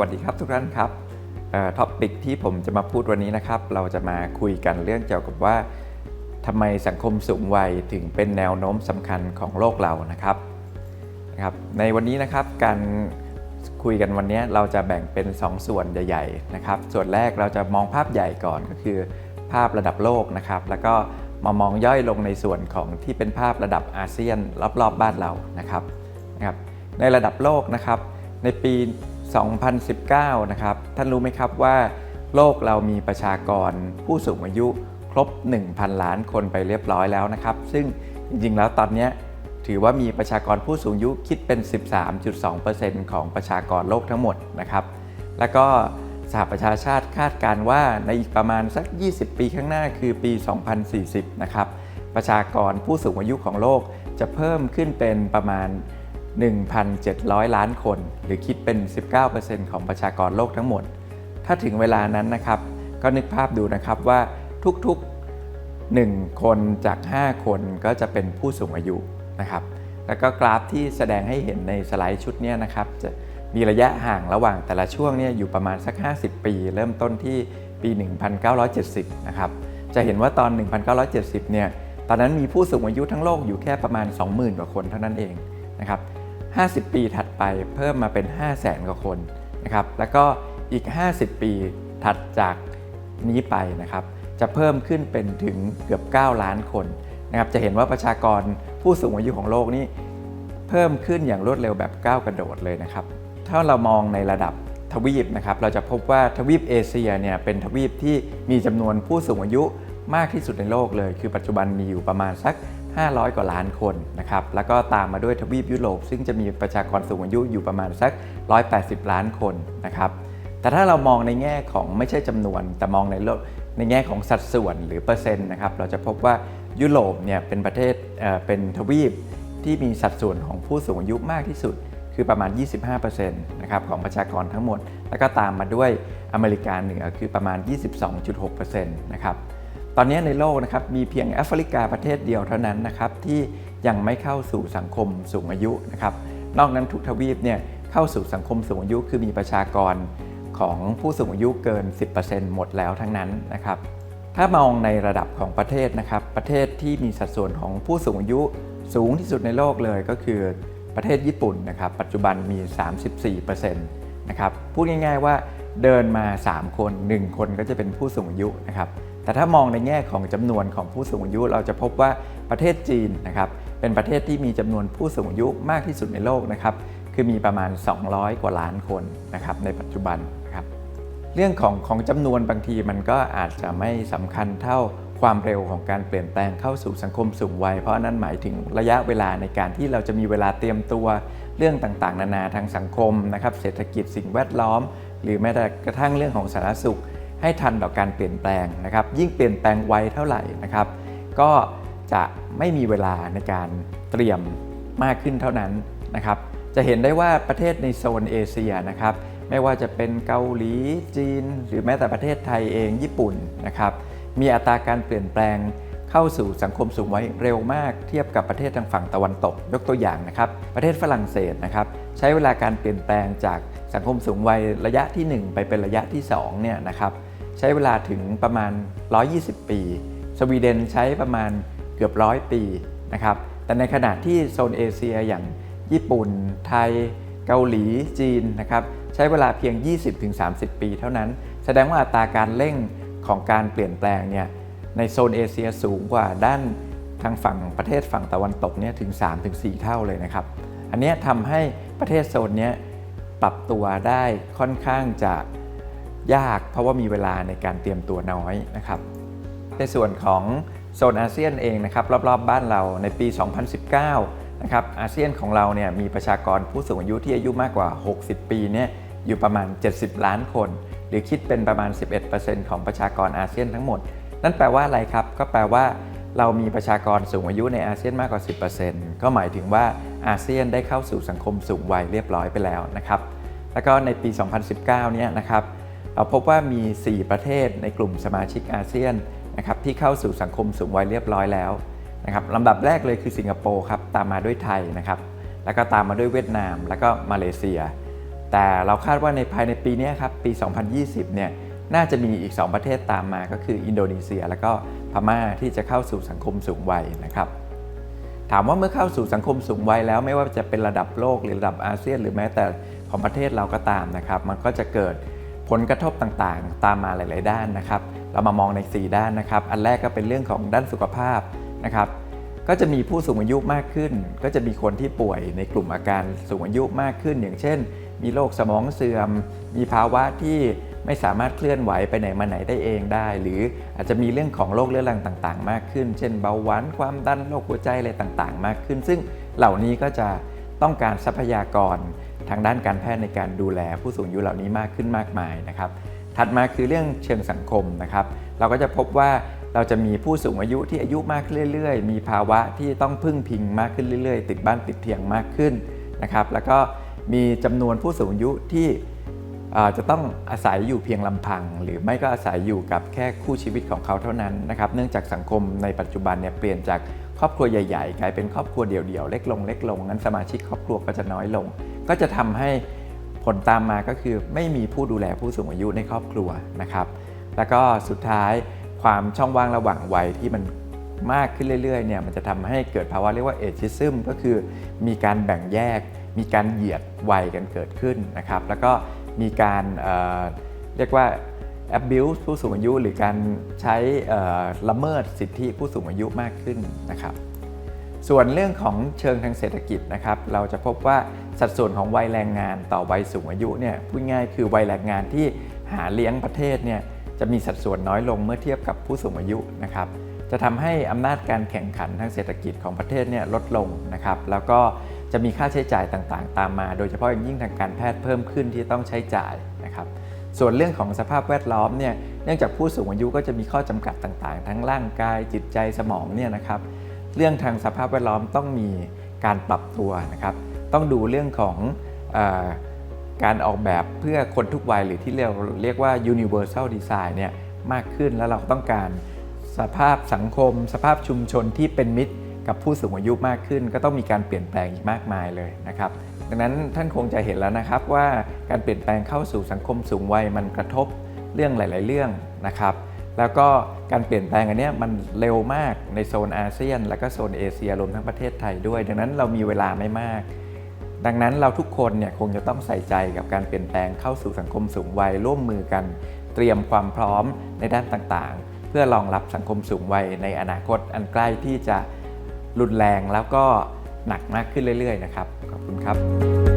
วัสดีครับทุกท่านครับท็อปิกที่ผมจะมาพูดวันนี้นะครับ เราจะมาคุยกันเรื่องเกี่ยวกับว่าทำไมสังคมสูงวัยถึงเป็นแนวโน้มสำคัญของโลกเรานะครับนะครับ ในวันนี้นะครับการคุยกันวันนี้เราจะแบ่งเป็น 2 ส่วนใหญ่ๆนะครับ ส่วนแรกเราจะมองภาพใหญ่ก่อนก็คือภาพระดับโลกนะครับ แล้วก็มามองย่อยลงในส่วนของที่เป็นภาพระดับอาเซียนรอบๆบบ้านเรานะครับนะครับ ในระดับโลกนะครับ ในปี 2019 นะครับ ท่านรู้ไหมครับว่า โลกเรามีประชากรผู้สูงอายุครบ 1,000 ล้านคนไปเรียบร้อยแล้วนะครับ ซึ่งจริงๆ แล้วตอนนี้ถือว่ามีประชากรผู้สูงอายุคิดเป็น 13.2%ของประชากรโลกทั้งหมดนะครับ แล้วก็สหประชาชาติคาดการว่าในอีกประมาณสัก 20 ปีข้างหน้าคือปี 2040 นะครับ ประชากรผู้สูงอายุของโลกจะเพิ่มขึ้นเป็นประมาณ 1,700 ล้านคน หรือคิดเป็น 19%ของประชากรโลกทั้งหมด ถ้าถึงเวลานั้นนะครับ ก็นึกภาพดูนะครับว่าทุกๆ 1 คนจาก 5 คนก็จะเป็นผู้สูงอายุนะครับ แล้วก็กราฟที่แสดงให้เห็นในสไลด์ชุดนี้นะครับ จะมีระยะห่างระหว่างแต่ละช่วงเนี่ยอยู่ประมาณสัก 50 ปี เริ่มต้นที่ปี 1970 นะครับ จะเห็นว่าตอน 1970 เนี่ย ตอนนั้นมีผู้สูงอายุทั้งโลกอยู่แค่ประมาณ 20,000 กว่าคนเท่านั้นเองนะครับ 50 ปีถัดไปเพิ่มมาเป็น 5 0 0แสนกว่าคนนะครับ แล้วก็อีก 50 ปีถัดจากนี้ไปนะครับ จะเพิ่มขึ้นเป็นถึงเกือบ 9 ล้านคนนะครับ จะเห็นว่าประชากรผู้สูงอายุของโลกนี้เพิ่มขึ้นอย่างรวดเร็วแบบก้าวกระโดดเลยนะครับ ถ้าเรามองในระดับทวีปนะครับ เราจะพบว่าทวีปเอเชียเนี่ยเป็นทวีปที่มีจำนวนผู้สูงอายุมากที่สุดในโลกเลย คือปัจจุบันมีอยู่ประมาณสัก 500 กว่าล้านคนนะครับ แล้วก็ตามมาด้วยทวีปยุโรป ซึ่งจะมีประชากรสูงอายุอยู่ประมาณสัก 180 ล้านคนนะครับ แต่ถ้าเรามองในแง่ของไม่ใช่จำนวน แต่มองในโลกในแง่ของสัดส่วนหรือเปอร์เซ็นต์นะครับ เราจะพบว่ายุโรปเนี่ยเป็นประเทศเอ่อเป็นทวีปที่มีสัดส่วนของผู้สูงอายุมากที่สุด คือประมาณ 25%นะครับของประชากรทั้งหมด แล้วก็ตามมาด้วยอเมริกาเหนือคือประมาณ 22.6%นะครับ ตอนนี้ในโลกนะครับมีเพียงแอฟริกาประเทศเดียวเท่านั้นนะครับที่ยังไม่เข้าสู่สังคมสูงอายุนะครับนอกนั้นทุกทวีปเนี่ยเข้าสู่สังคมสูงอายุ คือมีประชากรของผู้สูงอายุเกิน 10%หมดแล้วทั้งนั้นนะครับถ้ามองในระดับของประเทศนะครับประเทศที่มีสัดส่วนของผู้สูงอายุสูงที่สุดในโลกเลยก็คือประเทศญี่ปุ่นนะครับปัจจุบันมี 34%นะครับพูดง่ายๆว่าเดินมา 3 คน 1 คนก็จะเป็นผู้สูงอายุนะครับ แต่ถ้ามองในแง่ของจำนวนของผู้สูงอายุเราจะพบว่าประเทศจีนนะครับเป็นประเทศที่มีจำนวนผู้สูงอายุมากที่สุดในโลกนะครับคือมีประมาณ 200 กว่าล้านคนนะครับในปัจจุบันนะครับเรื่องของของจำนวนบางทีมันก็อาจจะไม่สำคัญเท่าความเร็วของการเปลี่ยนแปลงเข้าสู่สังคมสูงวัย เพราะนั่นหมายถึงระยะเวลาในการที่เราจะมีเวลาเตรียมตัวเรื่องต่างๆ นานาทางสังคมนะครับเศรษฐกิจสิ่งแวดล้อม หรือแม้แต่กระทั่งเรื่องของสาธารณสุข ให้ทันต่อการเปลี่ยนแปลงนะครับ ยิ่งเปลี่ยนแปลงไวเท่าไหร่นะครับ ก็จะไม่มีเวลาในการเตรียมมากขึ้นเท่านั้นนะครับ จะเห็นได้ว่าประเทศในโซนเอเชียนะครับ ไม่ว่าจะเป็นเกาหลีจีน หรือแม้แต่ประเทศไทยเองญี่ปุ่นนะครับ มีอัตราการเปลี่ยนแปลงเข้าสู่สังคมสูงวัยเร็วมากเทียบกับประเทศทางฝั่งตะวันตก ยกตัวอย่างนะครับ ประเทศฝรั่งเศสนะครับ ใช้เวลาการเปลี่ยนแปลงจากสังคมสูงวัยระยะที่ 1 ไปเป็นระยะที่2เนี่ยนะครับ ใช้เวลาถึงประมาณ 120 ปี สวีเดนใช้ประมาณเกือบร้อยปีนะครับ แต่ในขณะที่โซนเอเชียอย่างญี่ปุ่น ไทย เกาหลีจีนนะครับใช้เวลาเพียง 20-30 ปีเท่านั้น แสดงว่าอัตราการเร่งของการเปลี่ยนแปลงเนี่ยในโซนเอเชียสูงกว่าด้านทางฝั่งประเทศฝั่งตะวันตกเนี่ยถึง 3-4 เท่าเลยนะครับ อันนี้ทำให้ประเทศโซนนี้ปรับตัวได้ค่อนข้างจะ ยากเพราะว่ามีเวลาในการเตรียมตัวน้อยนะครับในส่วนของโซนอาเซียนเองนะครับรอบๆบบ้านเราในปี 2019นะครับอาเซียนของเราเนี่ยมีประชากรผู้สูงอายุที่อายุมากกว่า 60 ปีเนี่ยอยู่ประมาณ 70 ล้านคน หรือคิดเป็นประมาณ 11%ของประชากรอาเซียนทั้งหมด นั่นแปลว่าอะไรครับ ก็แปลว่าเรามีประชากรสูงอายุในอาเซียนมากกว่า 10%ก็หมายถึงว่าอาเซียนได้เข้าสู่สังคมสูงวัยเรียบร้อยไปแล้วนะครับ แล้วก็ในปี 2019 เนี่ยนะครับ พบว่ามี 4 ประเทศในกลุ่มสมาชิกอาเซียนนะครับที่เข้าสู่สังคมสูงวัยเรียบร้อยแล้วนะครับลำดับแรกเลยคือสิงคโปร์ครับตามมาด้วยไทยนะครับแล้วก็ตามมาด้วยเวียดนาม แล้วก็มาเลเซีย แต่เราคาดว่าในภายในปีนี้ครับปี 2020 เนี่ยน่าจะมีอีก 2 ประเทศตามมาก็คืออินโดนีเซีย แล้วก็พม่าที่จะเข้าสู่สังคมสูงวัยนะครับถามว่าเมื่อเข้าสู่สังคมสูงวัยแล้วไม่ว่าจะเป็นระดับโลกหรือระดับอาเซียน หรือแม้แต่ของประเทศเราก็ตามนะครับ มันก็จะเกิด ผลกระทบต่างๆ ตามมาหลาย ๆ ด้านนะครับ เรามามองใน 4 ด้านนะครับ อันแรกก็เป็นเรื่องของด้านสุขภาพนะครับ ก็จะมีผู้สูงอายุมากขึ้น ก็จะมีคนที่ป่วยในกลุ่มอาการสูงอายุมากขึ้น อย่างเช่น มีโรคสมองเสื่อม มีภาวะที่ไม่สามารถเคลื่อนไหวไปไหนมาไหนได้เองได้ หรืออาจจะมีเรื่องของโรคเรื้อรังต่างๆ มากขึ้น เช่นเบาหวาน ความดัน โรคหัวใจอะไรต่างๆ มากขึ้น ซึ่งเหล่านี้ก็จะต้องการทรัพยากร ทางด้านการแพทย์ในการดูแลผู้สูงอายุเหล่านี้มากขึ้นมากมายนะครับถัดมาคือเรื่องเชิงสังคมนะครับ เราก็จะพบว่าเราจะมีผู้สูงอายุที่อายุมากขึ้นเรื่อยๆ มีภาวะที่ต้องพึ่งพิงมากขึ้นเรื่อยๆ ติดบ้านติดเตียงมากขึ้นนะครับ แล้วก็มีจำนวนผู้สูงอายุที่จะต้องอาศัยอยู่เพียงลำพัง หรือไม่ก็อาศัยอยู่กับแค่คู่ชีวิตของเขาเท่านั้นนะครับ เนื่องจากสังคมในปัจจุบันเนี่ยเปลี่ยนจากครอบครัวใหญ่ๆ กลายเป็นครอบครัวเดี่ยวๆ เล็กลงเล็กลงงั้นสมาชิกครอบครัวก็จะน้อยลง ก็จะทำให้ผลตามมาก็คือไม่มีผู้ดูแลผู้สูงอายุในครอบครัวนะครับ แล้วก็สุดท้ายความช่องว่างระหว่างวัยที่มันมากขึ้นเรื่อยๆเนี่ยมันจะทำให้เกิดภาวะเรียกว่าเอจิซึมก็คือมีการแบ่งแยก มีการเหยียดวัยกันเกิดขึ้นนะครับ แล้วก็มีการเเรียกว่า abuse ผู้สูงอายุ หรือการใช้ละเมิดสิทธิผู้สูงอายุมากขึ้นนะครับ ส่วนเรื่องของเชิงทางเศรษฐกิจนะครับเราจะพบว่าสัดส่วนของวัยแรงงานต่อวัยสูงอายุเนี่ยพูดง่ายคือวัยแรงงานที่หาเลี้ยงประเทศเนี่ยจะมีสัดส่วนน้อยลงเมื่อเทียบกับผู้สูงอายุนะครับจะทำให้อำนาจการแข่งขันทางเศรษฐกิจของประเทศเนี่ยลดลงนะครับแล้วก็จะมีค่าใช้จ่ายต่างๆ ตามมา โดยเฉพาะอย่างยิ่งทางการแพทย์เพิ่มขึ้นที่ต้องใช้จ่ายนะครับส่วนเรื่องของสภาพแวดล้อมเนี่ยเนื่องจากผู้สูงอายุก็จะมีข้อจำกัดต่างๆ ทั้งร่างกายจิตใจสมองเนี่ยนะครับ เรื่องทางสภาพแวดล้อมต้องมีการปรับตัวนะครับ ต้องดูเรื่องของอการออกแบบเพื่อคนทุกวัยหรือที่เราเรียกว่า universal design เนี่ยมากขึ้นแล้วเราต้องการสภาพสังคม สภาพชุมชนที่เป็นมิตรกับผู้สูงอายุมากขึ้น ก็ต้องมีการเปลี่ยนแปลงอีกมากมายเลยนะครับ ดังนั้นท่านคงจะเห็นแล้วนะครับว่าการเปลี่ยนแปลงเข้าสู่สังคมสูงวัยมันกระทบเรื่องหลาย ๆ เรื่องนะครับ แล้วก็การเปลี่ยนแปลงอันนี้มันเร็วมากในโซนอาเซียน และก็โซนเอเชียรวมทั้งประเทศไทยด้วย ดังนั้นเรามีเวลาไม่มาก ดังนั้นเราทุกคนเนี่ยคงจะต้องใส่ใจกับการเปลี่ยนแปลงเข้าสู่สังคมสูงวัยร่วมมือกัน เตรียมความพร้อมในด้านต่างๆ เพื่อรองรับสังคมสูงวัยในอนาคตอันใกล้ที่จะรุนแรงแล้วก็หนักมากขึ้นเรื่อยๆนะครับขอบคุณครับ